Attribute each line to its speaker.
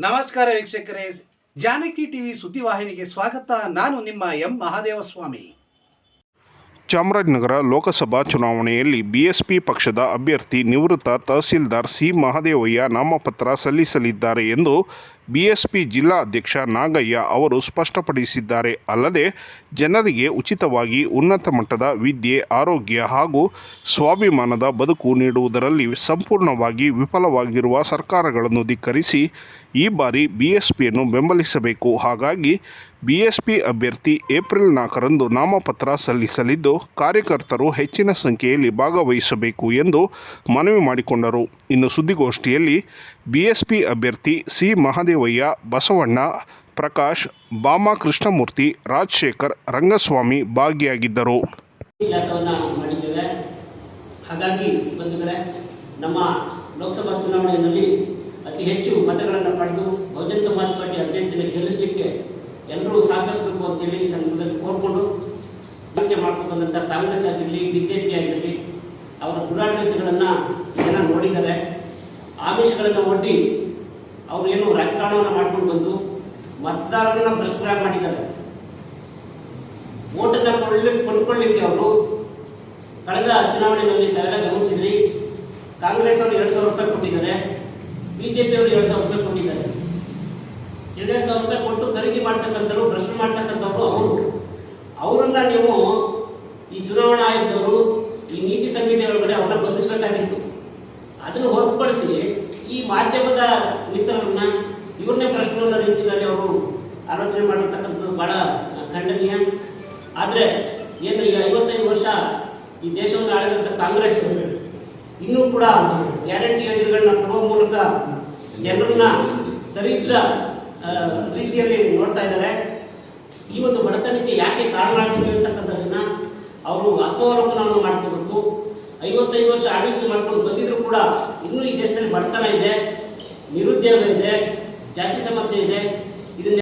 Speaker 1: ನಮಸ್ಕಾರ ವೀಕ್ಷಕರೇ. ಜಾನಕಿ ಟಿವಿ ಸುದ್ದಿವಾಹಿನಿಗೆ ಸ್ವಾಗತ. ನಾನು ನಿಮ್ಮ ಎಂ ಮಹಾದೇವಸ್ವಾಮಿ.
Speaker 2: ಚಾಮರಾಜನಗರ ಲೋಕಸಭಾ ಚುನಾವಣೆಯಲ್ಲಿ ಬಿಎಸ್ಪಿ ಪಕ್ಷದ ಅಭ್ಯರ್ಥಿ ನಿವೃತ್ತ ತಹಸೀಲ್ದಾರ್ ಸಿ ಮಹಾದೇವಯ್ಯ ನಾಮಪತ್ರ ಸಲ್ಲಿಸಲಿದ್ದಾರೆ ಎಂದು ಬಿಎಸ್ಪಿ ಜಿಲ್ಲಾ ಅಧ್ಯಕ್ಷ ನಾಗಯ್ಯ ಅವರು ಸ್ಪಷ್ಟಪಡಿಸಿದ್ದಾರೆ. ಅಲ್ಲದೆ ಜನರಿಗೆ ಉಚಿತವಾಗಿ ಉನ್ನತ ಮಟ್ಟದ ವಿದ್ಯೆ, ಆರೋಗ್ಯ ಹಾಗೂ ಸ್ವಾಭಿಮಾನದ ಬದುಕು ನೀಡುವುದರಲ್ಲಿ ಸಂಪೂರ್ಣವಾಗಿ ವಿಫಲವಾಗಿರುವ ಸರ್ಕಾರಗಳನ್ನು ಧಿಕ್ಕರಿಸಿ ಈ ಬಾರಿ ಬಿಎಸ್ಪಿಯನ್ನು ಬೆಂಬಲಿಸಬೇಕು. ಹಾಗಾಗಿ ಬಿಎಸ್ಪಿ ಅಭ್ಯರ್ಥಿ ಏಪ್ರಿಲ್ ನಾಲ್ಕರಂದು ನಾಮಪತ್ರ ಸಲ್ಲಿಸಲಿದ್ದು, ಕಾರ್ಯಕರ್ತರು ಹೆಚ್ಚಿನ ಸಂಖ್ಯೆಯಲ್ಲಿ ಭಾಗವಹಿಸಬೇಕು ಎಂದು ಮನವಿ ಮಾಡಿಕೊಂಡರು. ಇನ್ನು ಸುದ್ದಿಗೋಷ್ಠಿಯಲ್ಲಿ ಬಿಎಸ್ಪಿ ಅಭ್ಯರ್ಥಿ ಸಿ. ಮಹದೇವಯ್ಯ, ಬಸವಣ್ಣ ಪ್ರಕಾಶ್ ಬಾಮಾ ಕೃಷ್ಣಮೂರ್ತಿ ರಾಜಶೇಖರ್, ರಂಗಸ್ವಾಮಿ ಭಾಗಿಯಾಗಿದ್ದರು.
Speaker 3: ಮಾಡಿದ್ದೇವೆ. ಹಾಗಾಗಿ ಬಂಧುಗಳೇ, ನಮ್ಮ ಲೋಕಸಭಾ ಚುನಾವಣೆಯಲ್ಲಿ ಅತಿ ಹೆಚ್ಚು ಮತಗಳನ್ನು ಪಡೆದು ಬಹುಜನ ಸಮಾಜ ಪಾರ್ಟಿ ಅಭ್ಯರ್ಥಿನ ಗೆಲ್ಲಿಸಲಿಕ್ಕೆ ಎಲ್ಲರೂ ಸಹಕರಿಸಬೇಕು ಅಂತೇಳಿ ಈ ಸಂದರ್ಭದಲ್ಲಿ ಕೋರ್ಕೊಂಡು ಆಯ್ಕೆ ಮಾಡ್ಕೊಂಡು ಬಂದಂಥ ಕಾಂಗ್ರೆಸ್ ಆಗಿರಲಿ ಬಿ ಜೆ ಆಗಿರಲಿ, ಅವರ ದುರಾಡಳಿತಗಳನ್ನು ಜನ ನೋಡಿದ್ದಾರೆ. ಆಮಿಷಗಳನ್ನು ಒಡ್ಡಿ ಅವರು ಏನು ರಾಜಕಾರಣವನ್ನು ಮಾಡ್ಕೊಂಡು ಬಂದು ಮತದಾರರನ್ನ ಭ್ರಷ್ಟರಾಗಿ ಮಾಡಿದ್ದಾರೆ. ಓಟನ್ನ ಕೊಳ್ಳಿ, ಕೊಂಡ್ಕೊಳ್ಳಿಕ್ಕೆ ಅವರು ಕಳೆದ ಚುನಾವಣೆಯಲ್ಲಿ ತಾವೆಲ್ಲ ಗಮನಿಸಿದ್ರಿ. ಕಾಂಗ್ರೆಸ್ ಅವರು ಎರಡು ಸಾವಿರ ರೂಪಾಯಿ ಕೊಟ್ಟಿದ್ದಾರೆ. ಬಿಜೆಪಿ ಅವರು ಎರಡು ಸಾವಿರ ರೂಪಾಯಿ ಕೊಟ್ಟಿದ್ದಾರೆ. ಎರಡು ಸಾವಿರ ರೂಪಾಯಿ ಕೊಟ್ಟು ಖರೀದಿ ಮಾಡ್ತಕ್ಕಂಥವ್ರು, ಭ್ರಷ್ಟ ಮಾಡ್ತಕ್ಕಂಥವ್ರು ಅವರು. ಅವರನ್ನ ನೀವು ಈ ಚುನಾವಣಾ ಆಯೋಗದವರು, ಈ ನೀತಿ ಸಂಹಿತೆ ಒಳಗಡೆ ಅವ್ರನ್ನ ಬಂಧಿಸಬೇಕಾಗಿತ್ತು. ಅದನ್ನು ಹೊರತುಪಡಿಸಿ ಈ ಮಾಧ್ಯಮದ ಖಂಡನೀಯ. ಆದರೆ ಏನು ಈಗ ಐವತ್ತೈದು ವರ್ಷ ಈ ದೇಶವನ್ನು ಆಳಿದಂಥ ಕಾಂಗ್ರೆಸ್ ಇನ್ನೂ ಕೂಡ ಗ್ಯಾರಂಟಿ ಯೋಜನೆಗಳನ್ನ ಕೊಡುವ ಮೂಲಕ ಜನರನ್ನ ದರಿದ್ರ ರೀತಿಯಲ್ಲಿ ನೋಡ್ತಾ ಇದ್ದಾರೆ. ಈ ಒಂದು ಬಡತನಕ್ಕೆ ಯಾಕೆ ಕಾರಣ ಆಗ್ತದೆ ಅಂತಕ್ಕಂಥದ್ದನ್ನ ಅವರು ಆತ್ಮಾವಲೋಕನವನ್ನು ಮಾಡ್ಕೋಬೇಕು. ಐವತ್ತೈದು ವರ್ಷ ಆಡಳಿತ ಮಾಡ್ಕೊಂಡು ಬಂದಿದ್ರು ಕೂಡ ಇನ್ನೂ ಈ ದೇಶದಲ್ಲಿ ಬಡತನ ಇದೆ, ನಿರುದ್ಯೋಗ ಇದೆ, ಜಾತಿ ಸಮಸ್ಯೆ ಇದೆ. ಇದನ್ನ